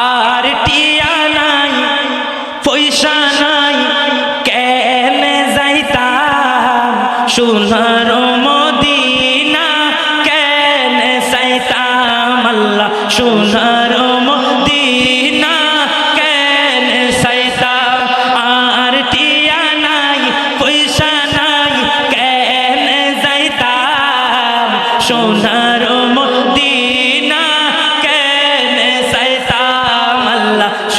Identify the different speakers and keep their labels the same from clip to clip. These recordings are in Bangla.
Speaker 1: আর টিয়া নাই পয়সা নাই কেন যাইতাম? সোনার মদিনা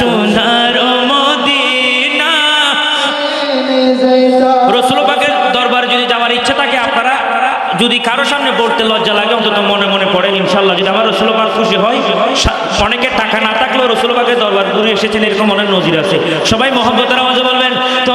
Speaker 1: সোনার মদিনা। দরবারে যদি যাওয়ার ইচ্ছা থাকে, আপনারা যদি কারও সামনে পড়তে লজ্জা লাগে, অন্তত মনে মনে পড়েন ইনশাল্লাহ যদি আমার রসুল পাক খুশি হয় অনেকে টাকা না থাকলেও রসুল পাকের দরবার ঘুরে এসেছেন, এরকম অনেক নজির আছে। সবাই মোহাম্মতের আওয়াজে বলবেন, তো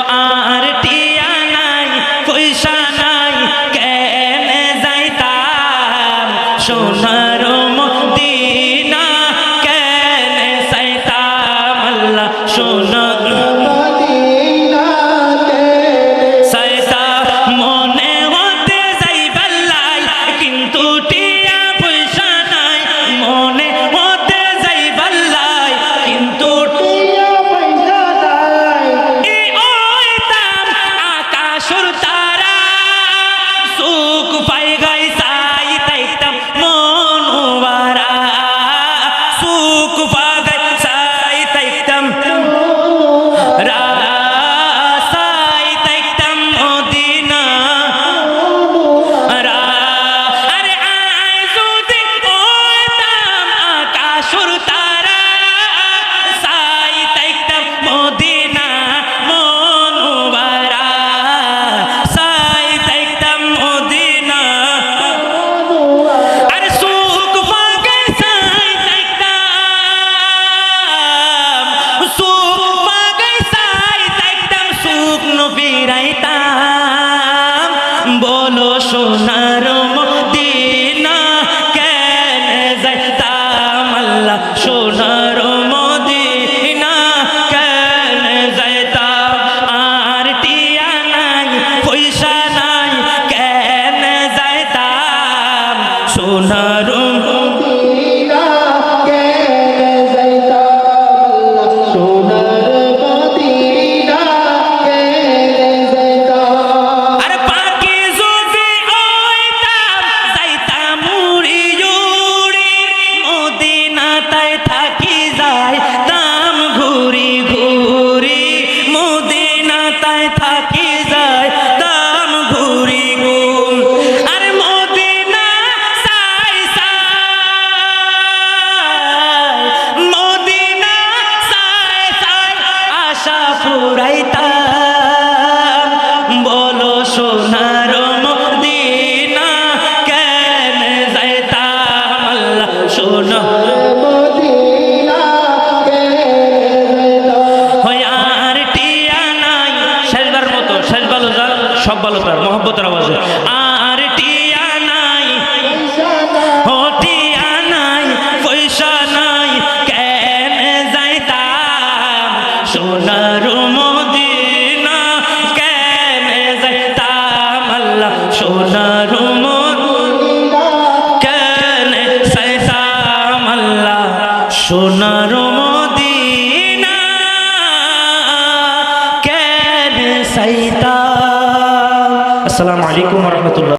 Speaker 1: সোনার মদিনা কেন যাইতাম আল্লাহ? সোনার মদিনা কেন যাইতাম? আর টিয়া নাই, পয়সা নাই, কেন যাইতাম? সোনার আশা ফুরাইতাম। বলো সোনার মদিনা কেন যাইতাম? আল্লাহ সোনা সব ভালো তার মোহব্বতের আওয়াজে। সোনার মদিনা কেন যাইতাম সোনার মদিনা কেন আল্লাহ? সোনার মদিনা কেন সাইতাম আসসালামু আলাইকুম রহমতুল্লাহ।